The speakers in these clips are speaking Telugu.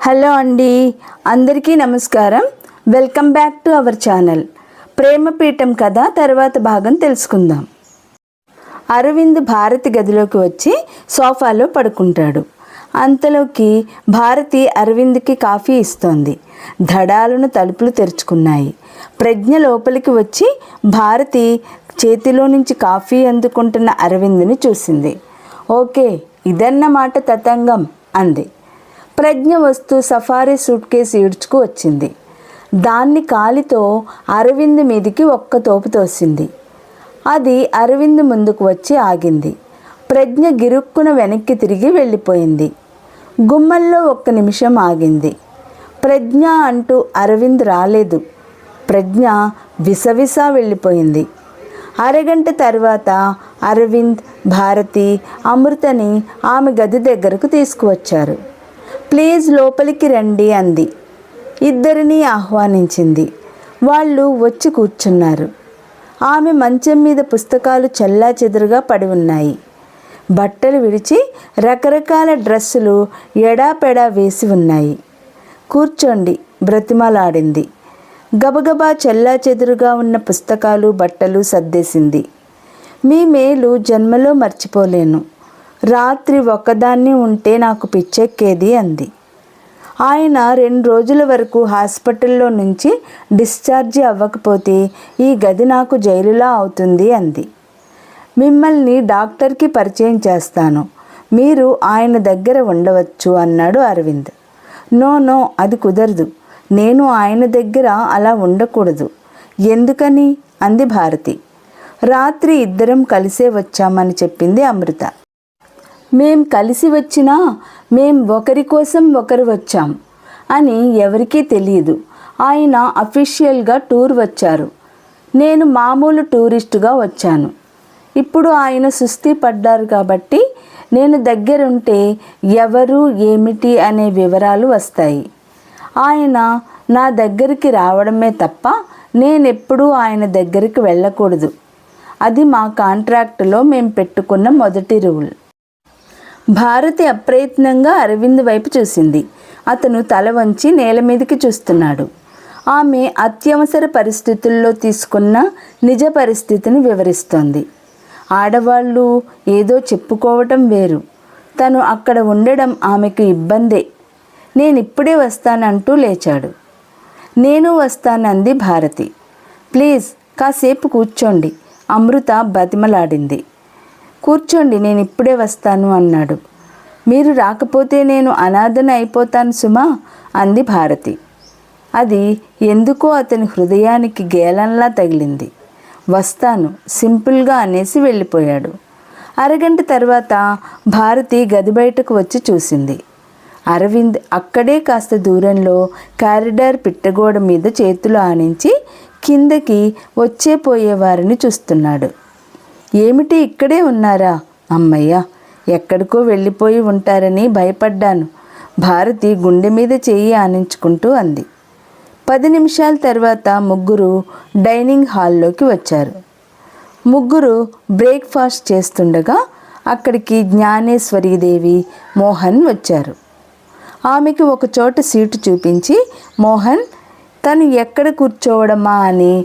హలో అండి అందరికీ నమస్కారం. Welcome back to our channel. ప్రేమపీఠం కథ తర్వాత భాగం తెలుసుకుందాం. అరవింద్ భారతి గదిలోకి వచ్చి సోఫాలో పడుకుంటాడు. అంతలోకి భారతి అరవింద్కి కాఫీ ఇస్తోంది. ధడాలను తలుపులు తెరుచుకున్నాయి. ప్రజ్ఞ లోపలికి వచ్చి భారతి చేతిలో నుంచి కాఫీ అందుకుంటున్న అరవింద్ని చూసింది. ఓకే ఇదన్నమాట తతంగం అంది. ప్రజ్ఞ వస్తూ సఫారీ సూట్ కేసు ఈడ్చుకు వచ్చింది. దాన్ని కాలితో అరవింద్ మీదికి ఒక్క తోపు తోసింది. అది అరవింద్ ముందుకు వచ్చి ఆగింది. ప్రజ్ఞ గిరుక్కున వెనక్కి తిరిగి వెళ్ళిపోయింది. గుమ్మల్లో ఒక్క నిమిషం ఆగింది. ప్రజ్ఞ అంటూ అరవింద్ రాలేదు. ప్రజ్ఞ విసవిసా వెళ్ళిపోయింది. అరగంట తర్వాత అరవింద్ భారతి అమృతని ఆమె గది దగ్గరకు తీసుకువచ్చారు. ప్లీజ్ లోపలికి రండి అంది. ఇద్దరిని ఆహ్వానించింది. వాళ్ళు వచ్చి కూర్చున్నారు. ఆమె మంచం మీద పుస్తకాలు చల్లా చెదురుగా పడి ఉన్నాయి. బట్టలు విడిచి రకరకాల డ్రెస్సులు ఎడాపెడా వేసి ఉన్నాయి. కూర్చోండి బ్రతిమలాడింది. గబగబా చెల్లా చెదురుగా ఉన్న పుస్తకాలు బట్టలు సర్దేసింది. మీ మేలు జన్మలో మర్చిపోలేను. రాత్రి ఒక్కదాన్ని ఉంటే నాకు పిచ్చెక్కేది అంది. ఆయన రెండు రోజుల వరకు హాస్పిటల్లో నుంచి డిశ్చార్జి అవ్వకపోతే ఈ గది నాకు జైలులా అవుతుంది అంది. మిమ్మల్ని డాక్టర్కి పరిచయం చేస్తాను. మీరు ఆయన దగ్గర ఉండవచ్చు అన్నాడు అరవింద్. నో నో అది కుదరదు. నేను ఆయన దగ్గర అలా ఉండకూడదు. ఎందుకని? అంది భారతి. రాత్రి ఇద్దరం కలిసే వచ్చామని చెప్పింది అమృత. మేం కలిసి వచ్చినా మేం ఒకరి కోసం ఒకరు వచ్చాం అని ఎవరికీ తెలియదు. ఆయన అఫీషియల్గా టూర్ వచ్చారు. నేను మామూలు టూరిస్టుగా వచ్చాను. ఇప్పుడు ఆయన సుస్థి పడ్డారు కాబట్టి నేను దగ్గరుంటే ఎవరు ఏమిటి అనే వివరాలు వస్తాయి. ఆయన నా దగ్గరికి రావడమే తప్ప నేనెప్పుడూ ఆయన దగ్గరికి వెళ్ళకూడదు. అది మా కాంట్రాక్టులో మేము పెట్టుకున్న మొదటి రూల్. భారతి అప్రయత్నంగా అరవింద్ వైపు చూసింది. అతను తల వంచి నేల మీదకి చూస్తున్నాడు. ఆమె అత్యవసర పరిస్థితుల్లో తీసుకున్న నిజ పరిస్థితిని వివరిస్తోంది. ఆడవాళ్ళు ఏదో చెప్పుకోవటం వేరు. తను అక్కడ ఉండడం ఆమెకు ఇబ్బందే. నేనిప్పుడే వస్తానంటూ లేచాడు. నేను వస్తానంది భారతి. ప్లీజ్ కాసేపు కూర్చోండి. అమృత బతిమలాడింది. కూర్చోండి నేను ఇప్పుడే వస్తాను అన్నాడు. మీరు రాకపోతే నేను అనాథన అయిపోతాను సుమా అంది భారతి. అది ఎందుకో అతని హృదయానికి గేలంలా తగిలింది. వస్తాను సింపుల్గా అనేసి వెళ్ళిపోయాడు. అరగంట తర్వాత భారతి గది బయటకు వచ్చి చూసింది. అరవింద్ అక్కడే కాస్త దూరంలో కారిడార్ పిట్టగోడ మీద చేతులు ఆనించి కిందకి వచ్చే పోయేవారిని చూస్తున్నాడు. ఏమిటి ఇక్కడే ఉన్నారా? అమ్మయ్య ఎక్కడికో వెళ్ళిపోయి ఉంటారని భయపడ్డాను. భారతి గుండె మీద చెయ్యి ఆనించుకుంటూ అంది. పది నిమిషాల తర్వాత ముగ్గురు డైనింగ్ హాల్లోకి వచ్చారు. ముగ్గురు బ్రేక్ఫాస్ట్ చేస్తుండగా అక్కడికి జ్ఞానేశ్వరీదేవి మోహన్ వచ్చారు. ఆమెకి ఒక చోట సీటు చూపించి మోహన్ తను ఎక్కడ కూర్చోవడమా? అని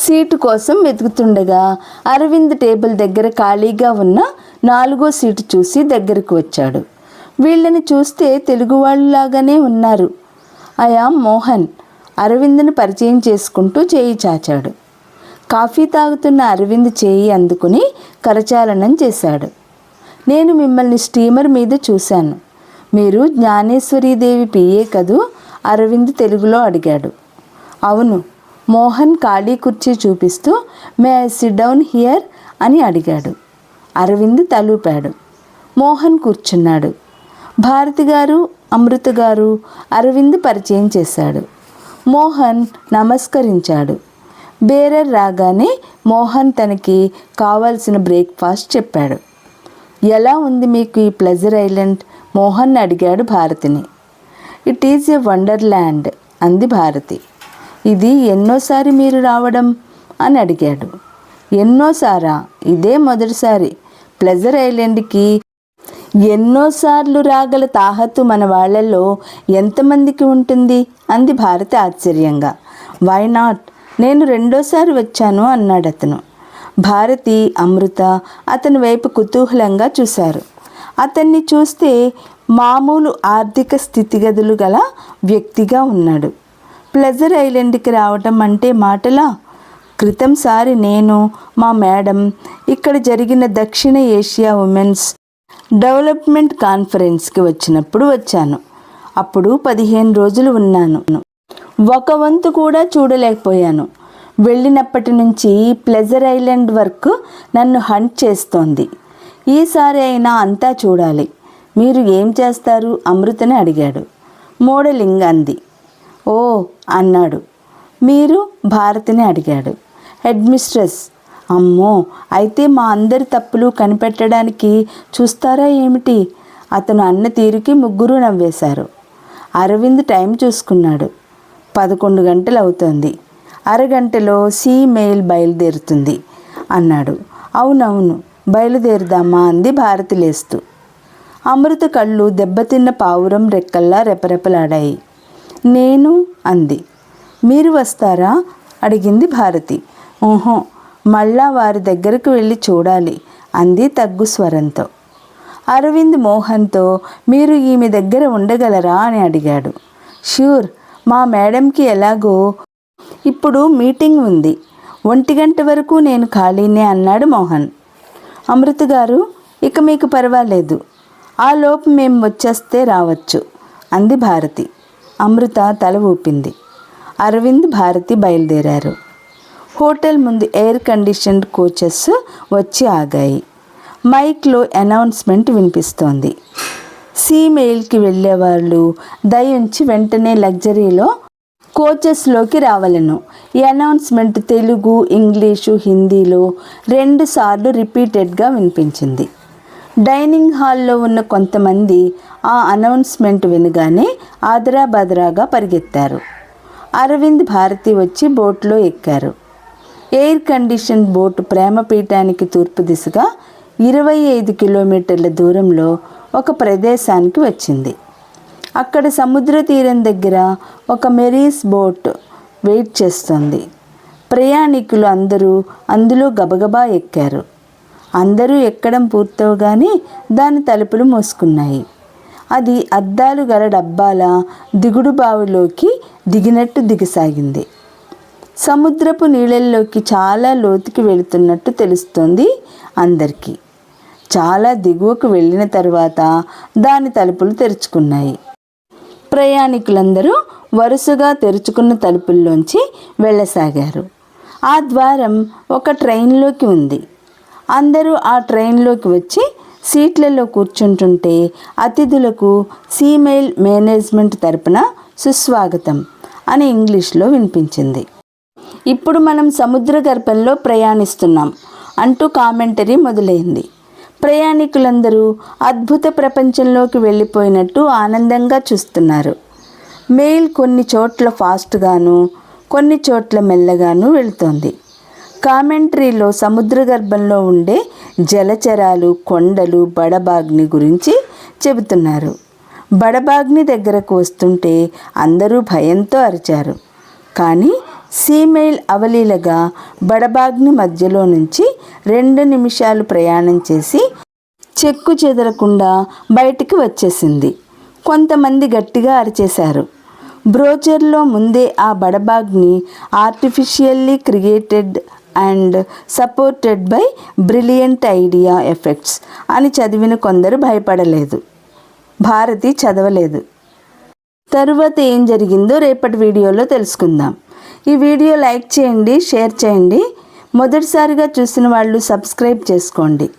సీటు కోసం వెతుకుతుండగా అరవింద్ టేబుల్ దగ్గర ఖాళీగా ఉన్న నాలుగో సీటు చూసి దగ్గరకు వచ్చాడు. వీళ్ళని చూస్తే తెలుగు వాళ్ళలాగానే ఉన్నారు. అయా మోహన్ అరవింద్ని పరిచయం చేసుకుంటూ చేయి చాచాడు. కాఫీ తాగుతున్న అరవింద్ చేయి అందుకుని కరచాలనం చేశాడు. నేను మిమ్మల్ని స్టీమర్ మీద చూశాను. మీరు జ్ఞానేశ్వరీదేవి పిఏ కదూ? అరవింద్ తెలుగులో అడిగాడు. అవును మోహన్ ఖాళీ కుర్చీ చూపిస్తూ may I sit down here? అని అడిగాడు. అరవింద్ తలూపాడు. మోహన్ కూర్చున్నాడు. భారతి గారు అమృత గారు అరవింద్ పరిచయం చేశాడు. మోహన్ నమస్కరించాడు. బేరర్ రాగానే మోహన్ తనకి కావాల్సిన బ్రేక్ఫాస్ట్ చెప్పాడు. ఎలా ఉంది మీకు ఈ ప్లెజర్ ఐలాండ్? మోహన్ అడిగాడు భారతిని. ఇట్ ఈజ్ ఎ వండర్లాండ్ అంది భారతి. ఇది ఎన్నోసారి మీరు రావడం? అని అడిగాడు. ఎన్నోసారా? ఇదే మొదటిసారి. ప్లెజర్ ఐలాండ్కి ఎన్నోసార్లు రాగల తాహతు మన వాళ్ళల్లో ఎంతమందికి ఉంటుంది? అంది భారతి ఆశ్చర్యంగా. వై నాట్ నేను రెండోసారి వచ్చాను అన్నాడు అతను. భారతి అమృత అతని వైపు కుతూహలంగా చూశారు. అతన్ని చూస్తే మామూలు ఆర్థిక స్థితిగతులు గల వ్యక్తిగా ఉన్నాడు. ప్లెజర్ ఐలాండ్కి రావటం అంటే మాటలా? క్రితంసారి నేను మా మేడం ఇక్కడ జరిగిన దక్షిణ ఏషియా ఉమెన్స్ డెవలప్మెంట్ కాన్ఫరెన్స్కి వచ్చినప్పుడు వచ్చాను. అప్పుడు పదిహేను రోజులు ఉన్నాను. ఒక వంతు కూడా చూడలేకపోయాను. వెళ్ళినప్పటి నుంచి ప్లెజర్ ఐలాండ్ వర్క్ నన్ను హంట్ చేస్తోంది. ఈసారి అయినా అంతా చూడాలి. మీరు ఏం చేస్తారు? అమృతని అడిగాడు. మోడలింగ్ అంది. ఓ అన్నాడు. మీరు భారతిని అడిగాడు. హెడ్ మిస్ట్రెస్ అమ్మో అయితే మా అందరి తప్పులు కనిపెట్టడానికి చూస్తారా ఏమిటి? అతను అన్న తీరుకి ముగ్గురు నవ్వేశారు. అరవింద్ టైం చూసుకున్నాడు. పదకొండు గంటలు అవుతోంది అరగంటలో సీ మెయిల్ బయలుదేరుతుంది అన్నాడు. అవునవును బయలుదేరుదామా అంది భారతి లేస్తూ. అమృత కళ్ళు దెబ్బతిన్న పావురం రెక్కల్లా రెపరెపలాడాయి. నేను అంది. మీరు వస్తారా? అడిగింది భారతి. ఊహో మళ్ళా వారి దగ్గరకు వెళ్ళి చూడాలి అంది తగ్గు స్వరంతో. అరవింద్ మోహన్తో మీరు ఈమె దగ్గర ఉండగలరా అని అడిగాడు. ష్యూర్ మా మేడంకి ఎలాగో ఇప్పుడు మీటింగ్ ఉంది. ఒంటి గంట వరకు నేను ఖాళీనే అన్నాడు మోహన్. అమృత గారు ఇక మీకు పర్వాలేదు. ఆ లోపు మేము వచ్చేస్తే రావచ్చు అంది భారతి. అమృత తల ఊపింది. అరవింద్ భారతి బయలుదేరారు. హోటల్ ముందు ఎయిర్ కండిషన్ కోచెస్ వచ్చి ఆగాయి. మైక్లో అనౌన్స్మెంట్ వినిపిస్తోంది. సీమెయిల్కి వెళ్ళేవాళ్ళు దయించి వెంటనే లగ్జరీలో కోచెస్లోకి రావలను. ఈ అనౌన్స్మెంట్ తెలుగు ఇంగ్లీషు హిందీలో రెండుసార్లు రిపీటెడ్గా వినిపించింది. డైనింగ్ హాల్లో ఉన్న కొంతమంది ఆ అనౌన్స్మెంట్ వినగానే ఆదరాబాదరాగా పరిగెత్తారు. అరవింద్ భారతి వచ్చి బోట్లో ఎక్కారు. ఎయిర్ కండిషన్ బోటు ప్రేమపీఠానికి తూర్పు దిశగా ఇరవై ఐదు కిలోమీటర్ల దూరంలో ఒక ప్రదేశానికి వచ్చింది. అక్కడ సముద్ర తీరం దగ్గర ఒక మెరీస్ బోట్ వెయిట్ చేస్తుంది. ప్రయాణికులు అందరూ అందులో గబగబా ఎక్కారు. అందరూ ఎక్కడం పూర్తవగానే దాని తలుపులు మూసుకున్నాయి. అది అద్దాలు గల డబ్బాల దిగుడు బావిలోకి దిగినట్టు దిగసాగింది. సముద్రపు నీళ్ళల్లోకి చాలా లోతుకి వెళుతున్నట్టు తెలుస్తోంది అందరికీ. చాలా దిగువకు వెళ్ళిన తర్వాత దాని తలుపులు తెరుచుకున్నాయి. ప్రయాణికులందరూ వరుసగా తెరుచుకున్న తలుపుల్లోంచి వెళ్ళసాగారు. ఆ ద్వారం ఒక ట్రైన్లోకి ఉంది. అందరూ ఆ ట్రైన్లోకి వచ్చి సీట్లలో కూర్చుంటుంటే అతిథులకు సీమెయిల్ మేనేజ్మెంట్ తరపున సుస్వాగతం అని ఇంగ్లీష్లో వినిపించింది. ఇప్పుడు మనం సముద్ర గర్భంలో ప్రయాణిస్తున్నాం అంటూ కామెంటరీ మొదలైంది. ప్రయాణికులందరూ అద్భుత ప్రపంచంలోకి వెళ్ళిపోయినట్టు ఆనందంగా చూస్తున్నారు. మెయిల్ కొన్ని చోట్ల ఫాస్ట్గాను కొన్ని చోట్ల మెల్లగాను వెళుతోంది. కామెంటరీలో సముద్ర గర్భంలో ఉండే జలచరాలు కొండలు బడబాగ్ని గురించి చెబుతున్నారు. బడబాగ్ని దగ్గరకు వస్తుంటే అందరూ భయంతో అరిచారు. కానీ సీమెయిల్ అవలీలగా బడబాగ్ని మధ్యలో నుంచి రెండు నిమిషాలు ప్రయాణం చేసి చెక్కు చెదరకుండా బయటికి వచ్చేసింది. కొంతమంది గట్టిగా అరిచేశారు. బ్రోచర్లో ముందే ఆ బడబాగ్ని artificially created and supported by brilliant idea effects అని చదివిన కొందరు భయపడలేదు. భారతి చదవలేదు. తరువాత ఏం జరిగిందో రేపటి వీడియోలో తెలుసుకుందాం. ఈ వీడియో లైక్ చేయండి షేర్ చేయండి. మొదటిసారిగా చూసిన వాళ్ళు సబ్స్క్రైబ్ చేసుకోండి.